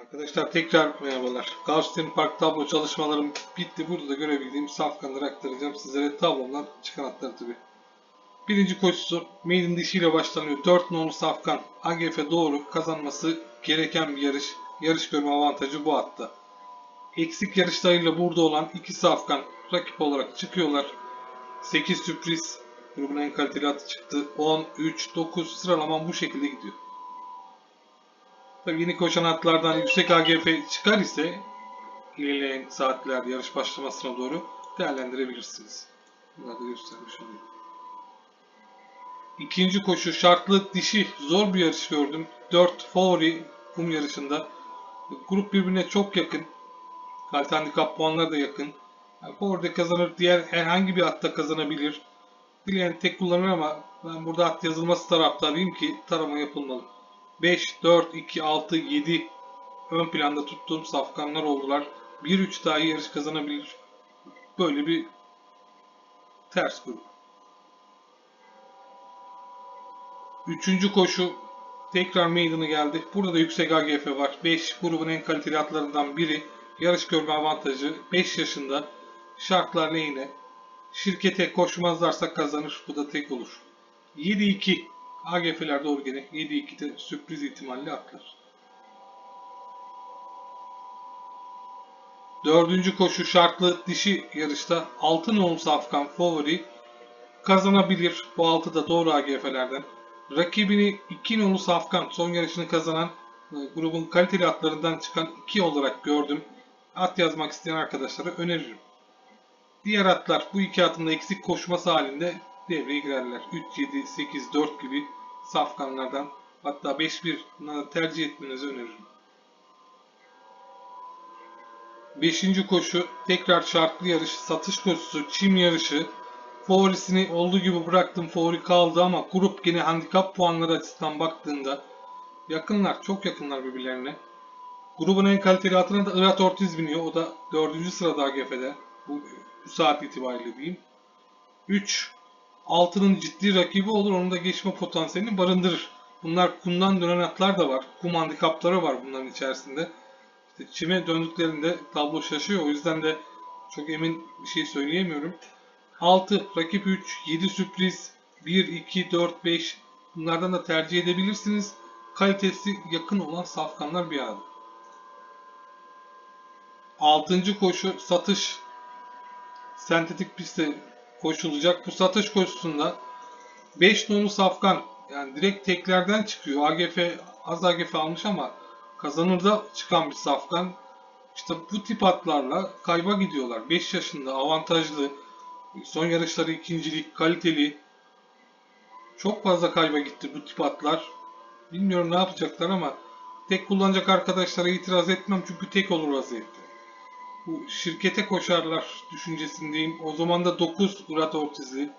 Arkadaşlar tekrar merhabalar. Gulfstream Park tablo çalışmalarım bitti. Burada da görebildiğim safkanları aktaracağım sizlere. Tablomdan çıkan atları tabi. Birinci koşusu Maiden dişiyle başlanıyor. 4 nolu safkan AGF doğru kazanması gereken bir yarış. Yarış görme avantajı bu hatta. Eksik yarışlarıyla burada olan iki safkan rakip olarak çıkıyorlar. 8 sürpriz grubun en kaliteli atı çıktı. 10, 3, 9 sıralamam bu şekilde gidiyor. Tabii yeni koşan atlardan yüksek AGF çıkar ise ilerleyen saatlerde yarış başlamasına doğru değerlendirebilirsiniz. Bunları da göstermiş olayım. İkinci koşu şartlı dişi zor bir yarış gördüm. 4 favori kum yarışında. Grup birbirine çok yakın. Kalite handikap puanları da yakın. Yani favori kazanır. Diğer herhangi bir atta kazanabilir. Dileyen tek kullanır ama ben burada at yazılması taraftarıyım ki tarama yapılmalı. 5, 4, 2, 6, 7 ön planda tuttuğum safkanlar oldular. 1-3 daha iyi yarış kazanabilir. Böyle bir ters grup. Üçüncü koşu tekrar meydanı geldi. Burada da yüksek AGF var. 5 grubun en kaliteli atlarından biri. Yarış görme avantajı 5 yaşında. Şartlar lehine. Şirkete koşmazlarsa kazanır. Bu da tek olur. 7-2 AGF'ler doğru gene 7-2'de sürpriz ihtimalli atlar. Dördüncü koşu şartlı dişi yarışta 6 nolu safkan favori kazanabilir. Bu 6 da doğru AGF'lerden. Rakibini 2 nolu safkan son yarışını kazanan e, grubun kaliteli atlarından çıkan 2 olarak gördüm. At yazmak isteyen arkadaşlara öneririm. Diğer atlar bu iki atın da eksik koşması halinde devreye girerler. 3, 7, 8, 4 gibi safkanlardan hatta 5-1 bunları tercih etmenizi öneririm. Beşinci koşu tekrar şartlı yarış, satış koşusu, çim yarışı. Favorisini olduğu gibi bıraktım. Favori kaldı ama grup yine handikap puanları açısından baktığında yakınlar, çok yakınlar birbirlerine. Grubun en kaliteli atına da Irat Ortiz biniyor. O da 4. sırada AGF'de. Bu, bu saat itibariyle diyeyim. 3. Altının ciddi rakibi olur. Onun da geçme potansiyelini barındırır. Bunlar kumdan dönen atlar da var. Kum handikapları var bunların içerisinde. İşte çime döndüklerinde tablo şaşıyor. O yüzden de çok emin bir şey söyleyemiyorum. 6. Rakip 3. 7 sürpriz. 1, 2, 4, 5. Bunlardan da tercih edebilirsiniz. Kalitesi yakın olan safkanlar bir arada. 6. koşu satış. Sentetik pistte koşulacak. Bu satış koşusunda 5 nolu safkan yani direkt teklerden çıkıyor. AGF az AGF almış ama kazanırda çıkan bir safkan. İşte bu tip atlarla kayba gidiyorlar. 5 yaşında avantajlı. Son yarışları ikincilik, kaliteli. Çok fazla kayba gitti bu tip atlar. Bilmiyorum ne yapacaklar ama tek kullanacak arkadaşlara itiraz etmem çünkü tek olur vaziyette. Bu şirkete koşarlar düşüncesindeyim. O zaman da 9 Murat Ortizli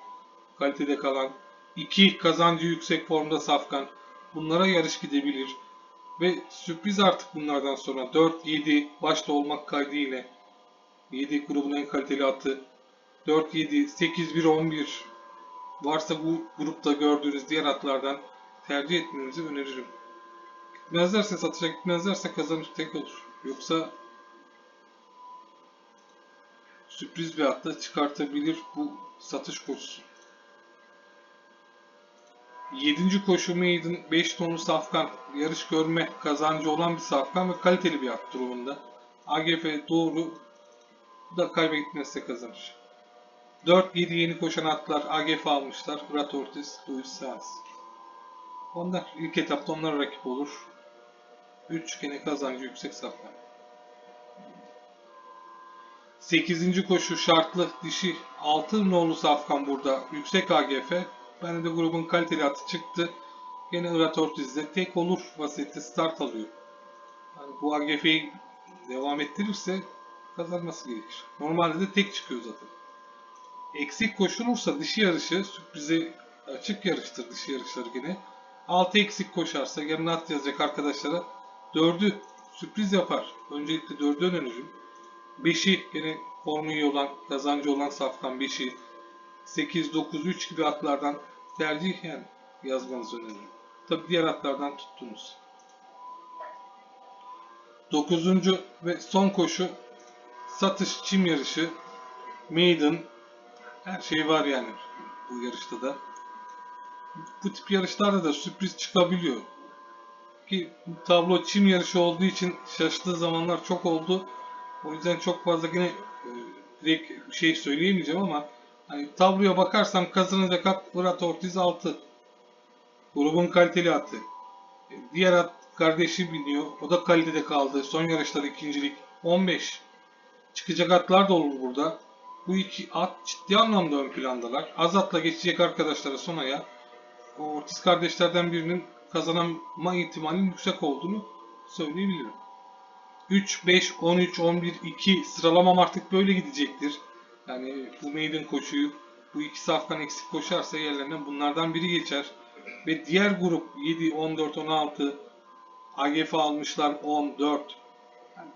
kalitede kalan. 2 kazancı yüksek formda Safkan. Bunlara yarış gidebilir. Ve sürpriz artık bunlardan sonra 4-7 başta olmak kaydıyla 7 grubun en kaliteli atı 4-7, 8-1-11 varsa bu grupta gördüğünüz diğer atlardan tercih etmenizi öneririm. Gitmezlerse satışa gitmezlerse kazanır tek olur. Yoksa sürpriz bir atla çıkartabilir bu satış koşusu. 7. koşu Maiden 5 tonu safkan yarış görme kazancı olan bir safkan ve kaliteli bir at durumunda. AGF doğru da kayba gitmezse kazanır. 4-7 yeni koşan atlar AGF almışlar. Murat Ortiz, Luis Saez. Onlar ilk etapta onlara rakip olur. 3 gene kazancı yüksek safkan. 8. koşu şartlı dişi 6 nolu safkan burada. Yüksek AGF. Bende de grubun kaliteli atı çıktı. Yine Irat Ortiz'de tek olur vaziyette start alıyor. Yani bu AGF'yi devam ettirirse kazanması gerekir. Normalde de tek çıkıyor zaten. Eksik koşulursa dişi yarışı sürprize açık yarıştır dişi yarışları yine. 6 eksik koşarsa yarın at yazacak arkadaşlara 4'ü sürpriz yapar. Öncelikle 4'ü öneririm. 5'i yine formu olan, kazancı olan safkan 5'i 8, 9, 3 gibi atlardan tercihen yazmanızı öneririm. Tabi diğer atlardan tuttunuz. Dokuzuncu ve son koşu satış çim yarışı. Maiden. Her şey var yani bu yarışta da. Bu tip yarışlarda da sürpriz çıkabiliyor. Ki tablo çim yarışı olduğu için şaştığı zamanlar çok oldu. O yüzden çok fazla yine e, direkt şey söyleyemeyeceğim ama hani tabloya bakarsam kazanacak at Murat Ortiz 6. Grubun kaliteli atı. E, Diğer at kardeşi biniyor. O da kalitede kaldı. Son yarışlar ikincilik 15. Çıkacak atlar da olur burada. Bu iki at ciddi anlamda ön plandalar. Azat'la geçecek arkadaşlara Sona'ya Ortiz kardeşlerden birinin kazanma ihtimalinin yüksek olduğunu söyleyebilirim. 3, 5, 13, 11, 2 sıralamam artık böyle gidecektir. Yani bu maiden koşuyu bu iki safkan eksik koşarsa yerlerine bunlardan biri geçer. Ve diğer grup 7, 14, 16 AGF almışlar 14. Yani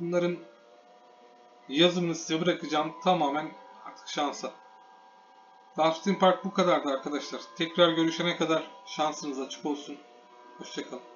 bunların yazımını size bırakacağım tamamen artık şansa. Dustin Park bu kadardı arkadaşlar. Tekrar görüşene kadar şansınız açık olsun. Hoşçakalın.